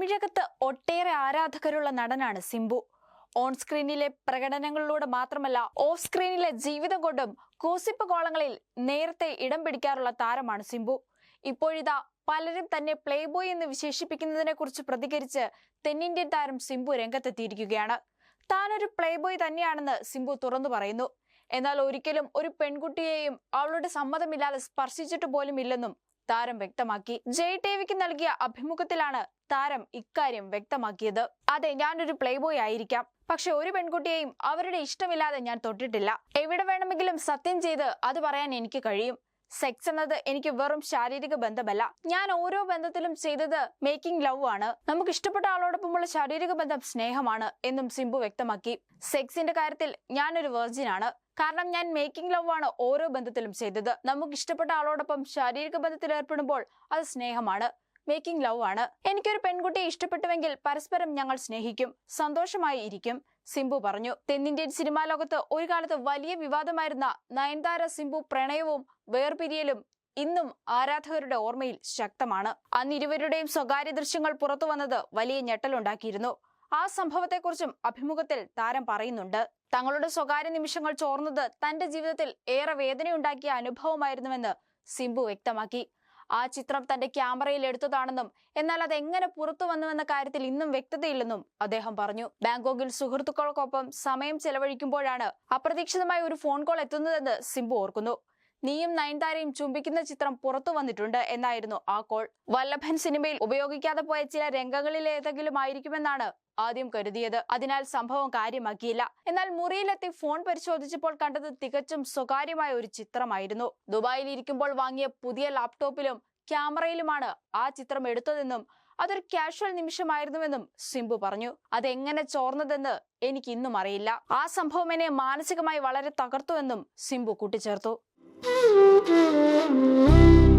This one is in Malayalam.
തമിഴകത്ത് ഒട്ടേറെ ആരാധകരുള്ള നടനാണ് സിംബു. ഓൺ സ്ക്രീനിലെ പ്രകടനങ്ങളിലൂടെ മാത്രമല്ല ഓഫ് സ്ക്രീനിലെ ജീവിതം കൊണ്ടും കൂസിപ്പ് കോളങ്ങളിൽ നേരത്തെ ഇടം പിടിക്കാറുള്ള താരമാണ് സിംബു. ഇപ്പോഴിതാ പലരും തന്നെ പ്ലേബോയ് എന്ന് വിശേഷിപ്പിക്കുന്നതിനെ കുറിച്ച് പ്രതികരിച്ച് തെന്നിന്ത്യൻ താരം സിംബു രംഗത്തെത്തിയിരിക്കുകയാണ്. താനൊരു പ്ലേ ബോയ് തന്നെയാണെന്ന് സിംബു തുറന്നു പറയുന്നു. എന്നാൽ ഒരിക്കലും ഒരു പെൺകുട്ടിയെയും അവളുടെ സമ്മതമില്ലാതെ സ്പർശിച്ചിട്ട് പോലും ഇല്ലെന്നും താരം വ്യക്തമാക്കി. ജയ് ടിവിക്ക് നൽകിയ അഭിമുഖത്തിലാണ് താരം ഇക്കാര്യം വ്യക്തമാക്കിയത്. അതെ ഞാനൊരു പ്ലേ ബോയ് ആയിരിക്കാം. പക്ഷെ ഒരു പെൺകുട്ടിയെയും അവരുടെ ഇഷ്ടമില്ലാതെ ഞാൻ തൊട്ടിട്ടില്ല. എവിടെ വേണമെങ്കിലും സത്യം ചെയ്ത് അത് പറയാൻ എനിക്ക് കഴിയും. സെക്സ് എന്നത് എനിക്ക് വെറും ശാരീരിക ബന്ധമല്ല. ഞാൻ ഓരോ ബന്ധത്തിലും ചെയ്തത് മേക്കിംഗ് ലവ് ആണ്. നമുക്ക് ഇഷ്ടപ്പെട്ട ആളോടൊപ്പമുള്ള ശാരീരിക ബന്ധം സ്നേഹമാണ് എന്നും സിംബു വ്യക്തമാക്കി. സെക്സിന്റെ കാര്യത്തിൽ ഞാനൊരു വെർജിൻ ആണ്. കാരണം ഞാൻ മേക്കിംഗ് ലവ് ആണ് ഓരോ ബന്ധത്തിലും ചെയ്തത്. നമുക്ക് ഇഷ്ടപ്പെട്ട ആളോടൊപ്പം ശാരീരിക ബന്ധത്തിൽ ഏർപ്പെടുമ്പോൾ അത് സ്നേഹമാണ്. മേക്കിംഗ് ലവ് ആണ്. എനിക്കൊരു പെൺകുട്ടിയെ ഇഷ്ടപ്പെട്ടുവെങ്കിൽ പരസ്പരം ഞങ്ങൾ സ്നേഹിക്കും. സന്തോഷമായി ഇരിക്കും. സിംബു പറഞ്ഞു. തെന്നിന്ത്യൻ സിനിമാ ലോകത്ത് ഒരു കാലത്ത് വലിയ വിവാദമായിരുന്ന നയൻതാര സിംബു പ്രണയവും വേർപിരിയലും ഇന്നും ആരാധകരുടെ ഓർമ്മയിൽ ശക്തമാണ്. അന്ന് ഇരുവരുടെയും സ്വകാര്യ ദൃശ്യങ്ങൾ പുറത്തു വന്നത് വലിയ ഞെട്ടലുണ്ടാക്കിയിരുന്നു. ആ സംഭവത്തെക്കുറിച്ചും അഭിമുഖത്തിൽ താരം പറയുന്നുണ്ട്. തങ്ങളുടെ സ്വകാര്യ നിമിഷങ്ങൾ ചോർന്നത് തന്റെ ജീവിതത്തിൽ ഏറെ വേദനയുണ്ടാക്കിയ അനുഭവമായിരുന്നുവെന്ന് സിംബു വ്യക്തമാക്കി. ആ ചിത്രം തന്റെ ക്യാമറയിൽ എടുത്തതാണെന്നും എന്നാൽ അത് എങ്ങനെ പുറത്തു വന്നുവെന്ന കാര്യത്തിൽ ഇന്നും വ്യക്തതയില്ലെന്നും അദ്ദേഹം പറഞ്ഞു. ബാങ്കോക്കിൽ സുഹൃത്തുക്കൾക്കൊപ്പം സമയം ചെലവഴിക്കുമ്പോഴാണ് അപ്രതീക്ഷിതമായ ഒരു ഫോൺ കോൾ എത്തുന്നതെന്ന് സിംബു ഓർക്കുന്നു. നീയും നയൻതാരയും ചുംബിക്കുന്ന ചിത്രം പുറത്തു വന്നിട്ടുണ്ട് എന്നായിരുന്നു ആ കോൾ. വല്ലഭൻ സിനിമയിൽ ഉപയോഗിക്കാതെ പോയ ചില രംഗങ്ങളിൽ ഏതെങ്കിലും ആയിരിക്കുമെന്നാണ് ആദ്യം കരുതിയത്. അതിനാൽ സംഭവം കാര്യമാക്കിയില്ല. എന്നാൽ മുറിയിലെത്തി ഫോൺ പരിശോധിച്ചപ്പോൾ കണ്ടത് തികച്ചും സ്വകാര്യമായ ഒരു ചിത്രമായിരുന്നു. ദുബായിൽ ഇരിക്കുമ്പോൾ വാങ്ങിയ പുതിയ ലാപ്ടോപ്പിലും ക്യാമറയിലുമാണ് ആ ചിത്രം എടുത്തതെന്നും അതൊരു കാഷ്വൽ നിമിഷമായിരുന്നുവെന്നും സിംബു പറഞ്ഞു. അതെങ്ങനെ ചോർന്നതെന്ന് എനിക്ക് ഇന്നും അറിയില്ല. ആ സംഭവം എന്നെ മാനസികമായി വളരെ തകർത്തുവെന്നും സിംബു കൂട്ടിച്ചേർത്തു. Thank you.